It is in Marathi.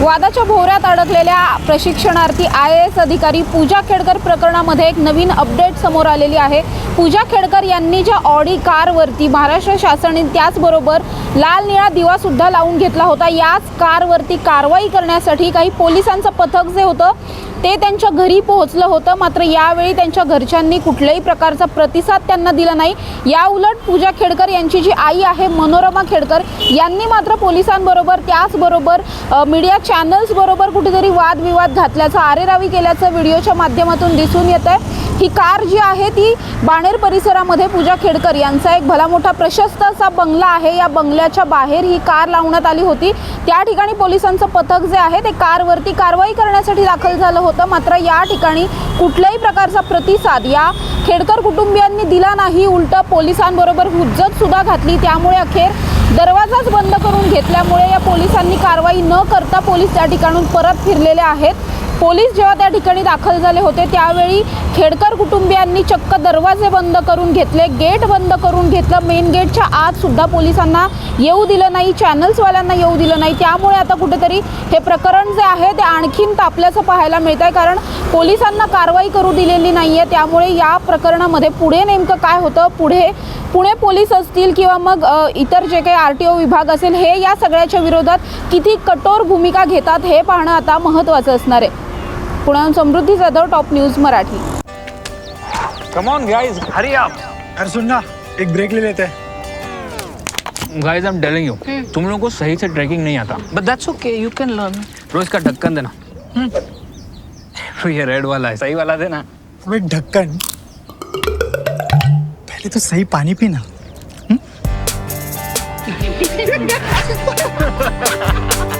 वादाच्या भोवऱ्यात अडकलेल्या प्रशिक्षणार्थी आय ए एस अधिकारी पूजा खेडकर प्रकरणामध्ये एक नवीन अपडेट समोर आलेली आहे. पूजा खेडकर यांनी ज्या ऑडी कारवरती महाराष्ट्र शासनाने त्याचबरोबर लाल निळा दिवासुद्धा लावून घेतला होता. याच कारवरती कारवाई करण्यासाठी काही पोलिसांचं पथक जे होतं ते त्यांच्या घरी पोहोचलं होतं. मात्र यावेळी त्यांच्या घरच्यांनी कुठल्याही प्रकारचा प्रतिसाद त्यांना दिला नाही. या उलट पूजा खेडकर यांची जी आई आहे मनोरमा खेडकर यांनी मात्र पोलिसांबरोबर त्याचबरोबर मीडिया चॅनल्सबरोबर कुठेतरी वादविवाद घातल्याचं आरेरावी केल्याचं व्हिडिओच्या माध्यमातून दिसून येत आहे ही कार जी आहे ती बाणेर परिसरामध्ये पूजा खेडकर यांचा एक भला मोठा प्रशस्त असा बंगला आहे. या बंगल्याच्या बाहेर ही कार लावण्यात आली होती. त्या ठिकाणी पोलिसांचं पथक जे आहे ते कारवरती कारवाई करण्यासाठी दाखल झालं होतं. मात्र या ठिकाणी कुठल्याही प्रकारचा प्रतिसाद या खेडकर कुटुंबियांनी दिला नाही. उलट पोलिसांबरोबर हुज्जत सुद्धा घातली. त्यामुळे अखेर दरवाजाच बंद करून घेतल्यामुळे या पोलिसांनी कारवाई न करता पोलीस त्या ठिकाणून परत फिरलेले आहेत. पोलीस जेव्हा त्या ठिकाणी दाखल झाले होते त्यावेळी खेडकर कुटुंबियांनी चक्क दरवाजे बंद करून घेतले गेट बंद करून घेतलं. मेन गेटच्या आत सुद्धा पोलिसांना येऊ दिलं नाही चॅनल्सवाल्यांना येऊ दिलं नाही. त्यामुळे आता कुठेतरी हे प्रकरण जे आहे ते आणखीन तापल्याचं पाहायला मिळत आहे कारण पोलिसांना कारवाई करू दिलेली नाही आहे त्यामुळे या प्रकरणामध्ये पुढे नेमकं काय होतं? पुढे पुणे पोलीस असतील किंवा मग इतर जे काही आर टी ओ विभाग असेल हे या सगळ्याच्या विरोधात किती कठोर भूमिका घेतात हे पाहणं आता महत्त्वाचं असणार आहे. पुण्याहून Samruddhi Jadhav top news Marathi. Come on guys hurry up अरे सुन ना एक ब्रेक ले लेते. हैं guys I am telling you तुम लोगों को सही से ट्रैकिंग नहीं आता. But that's okay you can learn रोज का ढक्कन देना. तो ये रेड वाला है सही वाला देना. अब एक ढक्कन. पहले तो सही पानी पीना.